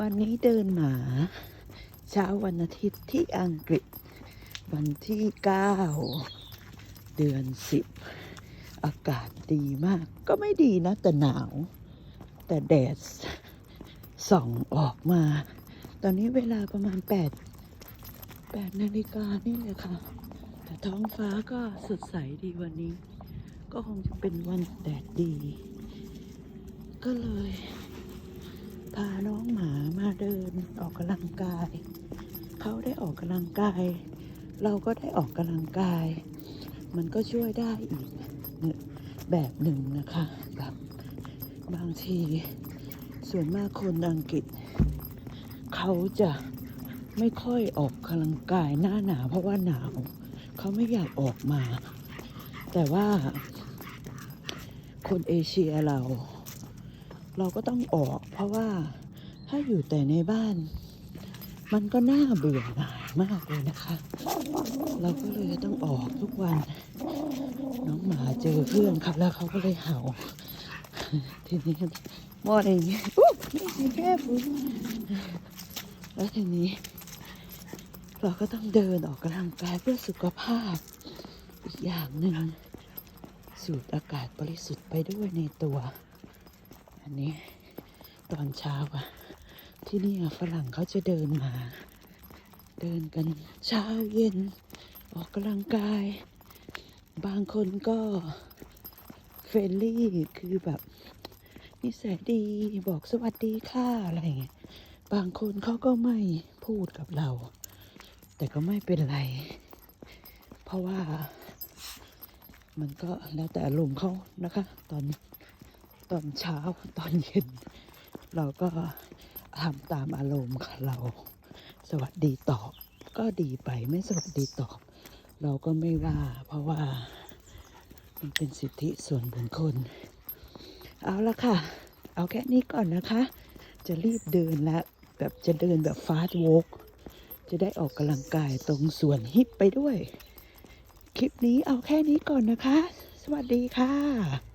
วันนี้เดินหมา เช้าวันอาทิตย์ที่อังกฤษ วันที่ 9 เดือน 10 อากาศดีมาก ก็ไม่ดีนะ แต่หนาว แต่แดดส่องออกมา ตอนนี้เวลาประมาณ 8 8นาฬิกานี่เลยค่ะ แต่ท้องฟ้าก็สดใสดีวันนี้ ก็คงจะเป็นวันแดดดี ก็เลยพาน้องหมามา เดินออกกำลังกาย เขาได้ออกกำลังกาย เราก็ได้ออกกำลังกาย มันก็ช่วยได้อีกแบบหนึ่งนะคะแบบบางที ส่วนมากคนอังกฤษ เขาจะไม่ค่อยออกกำลังกายหน้าหนาวเพราะว่าหนาวเขาไม่อยากออกมา แต่ว่าคนเอเชียเรา เราก็ต้องออกเพราะว่า ถ้าอยู่แต่ในบ้าน มันก็น่าเบื่อหน่ายมากเลยนะคะ เราก็เลยต้องออกทุกวัน น้องหมาเจอเพื่อนครับแล้วเขาก็เลยเห่า ทีนี้มอดอย่างนี้ยอุ๊ยไม่สิแค่ฟุ้แล้วทีนี้ เราก็ต้องเดินออกกำลังกายเพื่อสุขภาพ อีกอย่างหนึ่งสูดอากาศบริสุทธิ์ไปด้วยในตัว อันนี้ตอนเช้าอะ ที่นี่ฝรั่งเขาจะเดินมา เดินกันเช้าเย็น ออกกำลังกาย บางคนก็เฟรนลี่คือแบบนิสัยดีบอกสวัสดีค่ะอะไรเงี้ยบางคนเขาก็ไม่พูดกับเรา แต่ก็ไม่เป็นไร เพราะว่ามันก็แล้วแต่อารมณ์เขานะคะ ตอนตอนเช้าตอนเย็น เราก็ ทำตามอารมณ์ค่ะเรา สวัสดีตอบ ก็ดีไปไม่สวัสดีตอบ เราก็ไม่ว่า เพราะว่ามันเป็นสิทธิส่วนบุคคลเอาละค่ะ เอาแค่นี้ก่อนนะคะ จะรีบเดินแล้วแบบจะเดินแบบฟาสต์วอล์กจะได้ออกกำลังกายตรงส่วนฮิปไปด้วย คลิปนี้เอาแค่นี้ก่อนนะคะ สวัสดีค่ะ